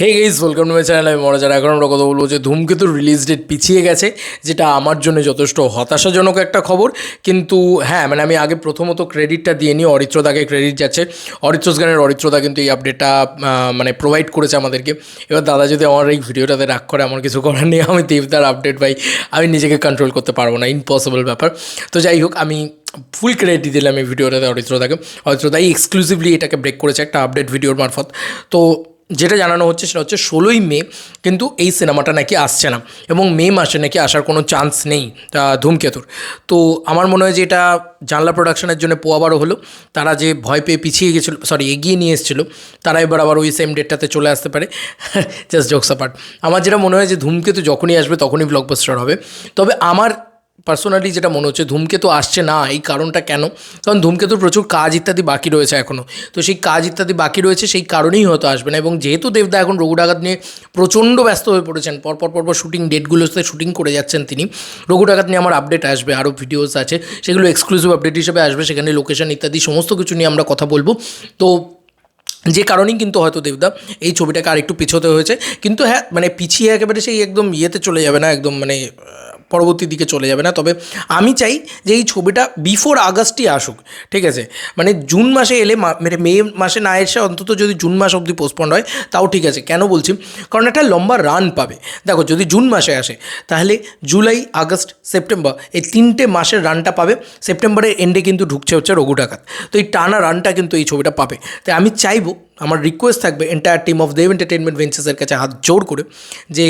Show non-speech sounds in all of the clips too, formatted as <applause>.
Hey guys welcome to my channel আমি মরাজার এখন আমরা কথা বলব যে ধূমকেতুর রিলিজ ডেট পিছিয়ে গেছে, যেটা আমার জন্য যথেষ্ট হতাশাজনক একটা খবর। কিন্তু হ্যাঁ মানে আমি আগে প্রথমত ক্রেডিটটা দিয়ে নিই অরিত্রদাকে ক্রেডিট যাচ্ছে। অরিত্রস গানের অরিত্রদা কিন্তু এই আপডেটটা মানে প্রোভাইড করেছে আমাদেরকে। এবার দাদা যদি আমার এই ভিডিওটাতে রাগ করে আমার কিছু করার নেই, আমি দেবদার আপডেট পাই আমি নিজেকে কন্ট্রোল করতে পারব না ইম্পসিবল ব্যাপার। তো যাই হোক, আমি ফুল ক্রেডিট দিয়ে দিলাম এই ভিডিওটাতে অরিত্রদাকে। অরিত্রদাই এক্সক্লুসিভলি এটাকে ব্রেক করেছে একটা আপডেট ভিডিওর মারফত। তো যেটা জানানো হচ্ছে সেটা হচ্ছে ষোলোই মে কিন্তু এই সিনেমাটা নাকি আসছে না এবং মে মাসে নাকি আসার কোনো চান্স নেই ধূমকেতুর। তো আমার মনে হয় যে এটা জানলা প্রোডাকশনের জন্য পোয়াবারও হলো। তারা যে ভয় পেয়ে পিছিয়ে গেছিল সরি এগিয়ে নিয়ে এসেছিল, তারা এবার আবার ওই সেম ডেটটাতে চলে আসতে পারে। <laughs> জাস্ট জোকস আমার যেটা মনে হয় যে ধূমকেতু যখনই আসবে তখনই ব্লকবাস্টার হবে। তবে আমার পার্সোনালি যেটা মনে হচ্ছে, ধূমকেতু আসছে না, এই কারণটা কেন? কারণ ধূমকেতুর প্রচুর কাজ ইত্যাদি বাকি রয়েছে এখনও তো সেই কাজ ইত্যাদি বাকি রয়েছে, সেই কারণেই হয়তো আসবে না। এবং যেহেতু দেবদা এখন রঘুডাঘাত নিয়ে প্রচণ্ড ব্যস্ত হয়ে পড়েছেন, পরপর পরপর শুটিং ডেটগুলোতে শুটিং করে যাচ্ছেন তিনি, রঘুডাঘাত নিয়ে আমার আপডেট আসবে আরও ভিডিওস আছে, সেগুলো এক্সক্লুসিভ আপডেট হিসেবে আসবে, সেখানে লোকেশন ইত্যাদি সমস্ত কিছু নিয়ে আমরা কথা বলব। তো যে কারণেই কিন্তু হয়তো দেবদা এই ছবিটাকে আরেকটু পিছোতে হয়েছে। কিন্তু হ্যাঁ মানে পিছিয়ে একেবারে সেই একদম ইয়েতে চলে যাবে না, একদম মানে পরবর্তী দিকে চলে যাবে না। তবে আমি চাই যে এই ছবিটা বিফোর আগস্টই আসুক, ঠিক আছে? মানে জুন মাসে এলে মানে মে মাসে না এসে অন্তত যদি জুন মাস অবধি পোস্টপন্ড হয়, তাও ঠিক আছে। কেন বলছি? কারণ একটা লম্বা রান পাবে। দেখো, যদি জুন মাসে আসে, তাহলে জুলাই, আগস্ট, সেপ্টেম্বর এই তিনটে মাসের রানটা পাবে। সেপ্টেম্বরের এন্ডে কিন্তু ঢুকছে হচ্ছে রঘু ডাকাত। তো এই টানা রানটা কিন্তু এই ছবিটা পাবে। তাই আমি চাইব আমার রিকোয়েস্ট থাকবে entire team of Dev entertainment ভেঞ্চার্সের কাছে হাত জোর করে যে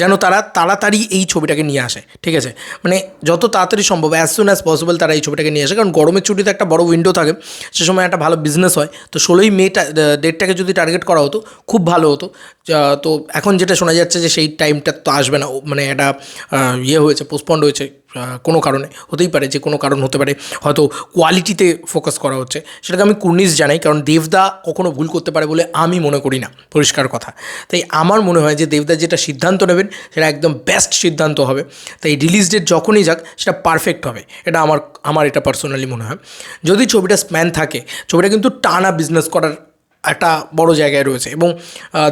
যেন তারা তাড়াতাড়ি এই ছবিটাকে নিয়ে আসে, ঠিক আছে? মানে যত তাড়াতাড়ি সম্ভব অ্যাজ সুন অ্যাজ পসিবল তারা এই ছবিটাকে নিয়ে আসে, কারণ গরমের ছুটিতে একটা বড় উইন্ডো থাকে, সে সময় একটা ভালো বিজনেস হয়। তো ষোলোই মেটা ডেটটাকে যদি টার্গেট করা হতো, খুব ভালো হতো। তো এখন যেটা শোনা যাচ্ছে যে সেই টাইমটা তো আসবে না। মানে আহ, ইয়ে হয়েছে পোস্টপন্ড হয়েছে কোনো কারণে হতেই পারে যে কোনো কারণ হতে পারে হয়তো কোয়ালিটিতে ফোকাস করা হচ্ছে। সেটাকে আমি কুর্নিশ জানাই কারণ দেবদা কখনো ভুল করতে পারে বলে আমি মনে করি না পরিষ্কার কথা। তাই আমার মনে হয় যে দেবদা যেটা সিদ্ধান্ত নেবেন সেটা একদম বেস্ট সিদ্ধান্ত হবে। তাই রিলিজ ডেট যখনই যাক সেটা পারফেক্ট হবে। এটা আমার আমার এটা পার্সোনালি মনে হয়। যদি ছবিটা স্প্যান থাকে ছবিটা কিন্তু টানা বিজনেস করার একটা বড় জায়গায় রয়েছে এবং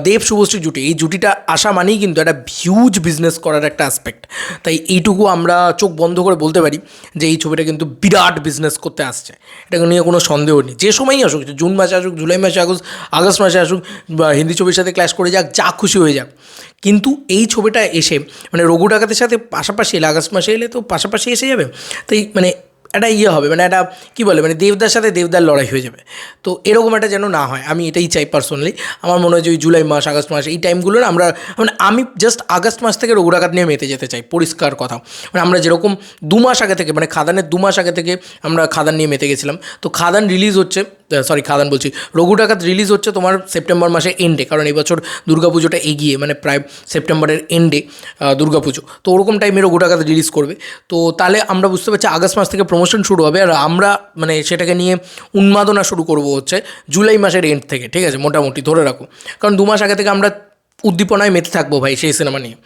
দেব শুভশ্রী জুটি, এই জুটিটা আসা মানেই কিন্তু একটা হিউজ বিজনেস করার একটা অ্যাসপেক্ট তাই এইটুকু আমরা চোখ বন্ধ করে বলতে পারি যে এই ছবিটা কিন্তু বিরাট বিজনেস করতে আসছে। এটা নিয়ে কোনো সন্দেহ নেই। যে সময়ই আসুক জুন মাসে আসুক, জুলাই মাসে আসুক, আগস্ট মাসে আসুক, বা হিন্দি ছবির সাথে ক্লাস করে যাক, যা খুশি হয়ে যাক। কিন্তু এই ছবিটা এসে মানে রঘু ডাকাতের সাথে পাশাপাশি এলে, আগস্ট মাসে এলে তো পাশাপাশি এসে যাবে। তাই মানে একটা ইয়ে হবে মানে একটা কী বলে মানে দেবদার সাথে দেবদার লড়াই হয়ে যাবে। তো এরকম একটা যেন না হয়, আমি এটাই চাই পার্সোনালি আমার মনে হয় যে ওই জুলাই মাস, আগস্ট মাস, এই টাইমগুলো না আমরা মানে আমি জাস্ট আগস্ট মাস থেকে রঘুরাঘাত নিয়ে মেতে যেতে চাই, পরিষ্কার কথা। মানে আমরা যেরকম দু মাস আগে থেকে মানে খাদানের দু মাস আগে থেকে আমরা খাদান নিয়ে মেতে গেছিলাম। তো খাদান রিলিজ হচ্ছে সরি খাদান বলছি। রঘু ডাকাত রিলিজ হচ্ছে তোমার সেপ্টেম্বর মাসে এন্ডে কারণ এবছর বছর দুর্গাপুজোটা এগিয়ে মানে প্রায় সেপ্টেম্বরের এন্ডে দুর্গাপুজো। তো ওরকম টাইমে রঘু ডাকাত রিলিজ করবে। তো তাহলে আমরা বুঝতে পারছি আগস্ট মাস থেকে প্রমোশন শুরু হবে, আর আমরা মানে সেটাকে নিয়ে উন্মাদনা শুরু করব হচ্ছে জুলাই মাসের এন্ড থেকে, ঠিক আছে? মোটামুটি ধরে রাখো। কারণ দু মাস আগে থেকে আমরা উদ্দীপনায় মেতে থাকব ভাই সেই সিনেমা নিয়ে।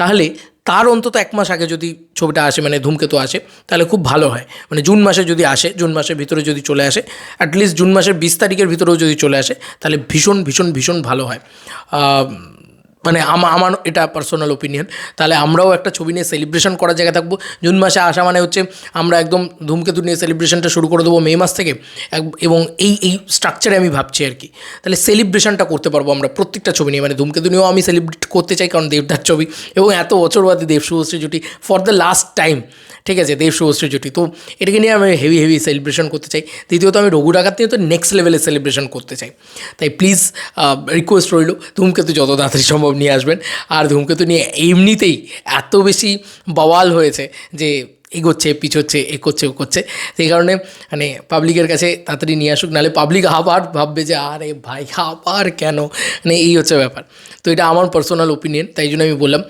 তাহলে তার অন্তত এক মাস আগে যদি ছবিটা আসে মানে ধূমকেতু আসে, তাহলে খুব ভালো হয়। মানে জুন মাসে যদি আসে, জুন মাসের ভিতরে যদি চলে আসে অ্যাটলিস্ট জুন মাসের বিশ তারিখের ভিতরেও যদি চলে আসে, তাহলে ভীষণ ভীষণ ভীষণ ভালো হয়। মানে আমা- আমার এটা পার্সোনাল ওপিনিয়ন তাহলে আমরাও একটা ছবি নিয়ে সেলিব্রেশন করার জায়গায় থাকব। জুন মাসে আসা মানে হচ্ছে আমরা একদম ধূমকেতু নিয়ে সেলিব্রেশনটা শুরু করে দেবো মে মাস থেকে। এবং এই এই স্ট্রাকচারে আমি ভাবছি আর কি। তাহলে সেলিব্রেশনটা করতে পারব আমরা প্রত্যেকটা ছবি নিয়ে। মানে ধূমকেতু নিয়েও আমি সেলিব্রেট করতে চাই কারণ দেবদার ছবি। এবং এত বছর বাদে দেব শুভশ্রী জুটি ফর দ্য লাস্ট টাইম ঠিক আছে, দেব শুভশ্রী জুটি। তো এটাকে নিয়ে আমি হেভি হেভি সেলিব্রেশন করতে চাই। দ্বিতীয়ত আমি রঘু ডাকাত নিয়ে তো নেক্সট লেভেলে সেলিব্রেশন করতে চাই। তাই প্লিজ রিকোয়েস্ট রইল। ধূমকেতু যত তাড়াতাড়ি সম্ভব নিয়ে আসবেন। আর ধূমকেতু নিয়ে এমনিতেই এত বেশি বওয়াল হয়েছে যে এগোচ্ছে, পিছোচ্ছে, এ করছে, ও করছে। সেই কারণে মানে পাবলিকের কাছে তাড়াতাড়ি নিয়ে আসুক, নাহলে পাবলিক আবার ভাববে যে, আরে ভাই, আবার কেন? মানে এই হচ্ছে ব্যাপার। তো এটা আমার পার্সোনাল ওপিনিয়ন তাই জন্য আমি বললাম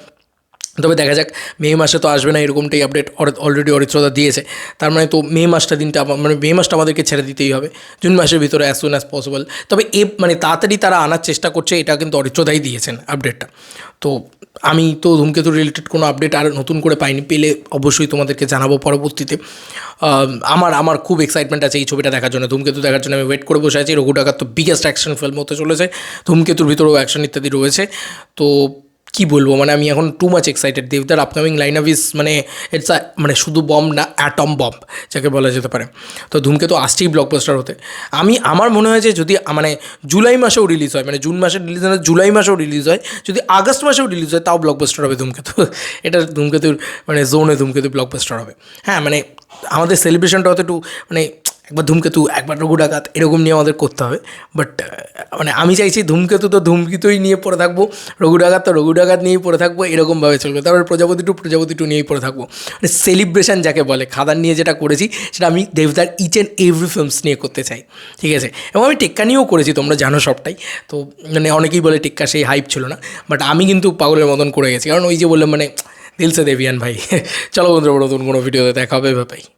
তবে দেখা যাক, মে মাসে তো আসবে না এরকমটাই আপডেট অলরেডি অরিত্রদা দিয়েছে। তার মানে তো মে মাসটা দিনটা মানে মে মাসটা আমাদেরকে ছেড়ে দিতেই হবে, জুন মাসের ভিতরে অ্যাজ সুন অ্যাজ পসিবল তবে এ মানে তাড়াতাড়ি তারা আনার চেষ্টা করছে, এটা কিন্তু অরিত্রদাই দিয়েছেন আপডেটটা তো আমি তো ধূমকেতু রিলেটেড কোনো আপডেট আর নতুন করে পাইনি, পেলে অবশ্যই তোমাদেরকে জানাব পরবর্তীতে। আমার আমার খুব এক্সাইটমেন্ট আছে এই ছবিটা দেখার জন্য, ধূমকেতু দেখার জন্য আমি ওয়েট করে বসে আছি। রঘু ডাকাত তো বিগেস্ট অ্যাকশন ফিল্ম হতে চলেছে, ধূমকেতুর ভিতরেও অ্যাকশন ইত্যাদি রয়েছে। তো কি বলব? মানে আমি এখন টু মাচ এক্সাইটেড দেবদার আপকামিং লাইন অফ ইস মানে ইটস মানে শুধু বম্ব না অ্যাটম বম্ব যাকে বলা যেতে পারে। তো ধূমকেতু আসছেই ব্লকবাস্টার হতে। আমি আমার মনে হয় যে যদি মানে জুলাই মাসেও রিলিজ হয় মানে জুন মাসে রিলিজ হয় না, জুলাই মাসেও রিলিজ হয় যদি আগস্ট মাসেও রিলিজ হয় তাও ব্লকবাস্টার হবে ধূমকেতু এটা ধূমকেতুর মানে জোনে ধূমকেতু ব্লকবাস্টার হবে। হ্যাঁ মানে আমাদের সেলিব্রেশনটা হয়তো একটু মানে একবার ধূমকেতু, একবার রঘু ডাকাত এরকম নিয়ে আমাদের করতে হবে। বাট মানে আমি চাইছি ধূমকেতু তো ধূমকেতুই নিয়ে পড়ে থাকব রঘু ডাকাত তো রঘু ডাকাত নিয়েই পড়ে থাকব, এরকমভাবে চলবে। তারপরে প্রজাপতি টু প্রজাপতি টু নিয়েই পড়ে থাকব। মানে সেলিব্রেশন যাকে বলে, খাদান নিয়ে যেটা করেছি, সেটা আমি দেবদার ইচ অ্যান্ড এভরি ফিল্মস নিয়ে করতে চাই। ঠিক আছে? এবং আমি টেক্কা নিয়েও করেছি, তোমরা জানো সবটাই। তো মানে অনেকেই বলে টেক্কা সেই হাইপ ছিল না। বাট আমি কিন্তু পাগলের মতন করে গেছি। কারণ ওই যে বললাম মানে দিলসে দেবিয়ান ভাই। <laughs> চলো বন্ধুরা, নতুন কোনো ভিডিওতে দেখা হবে ভাই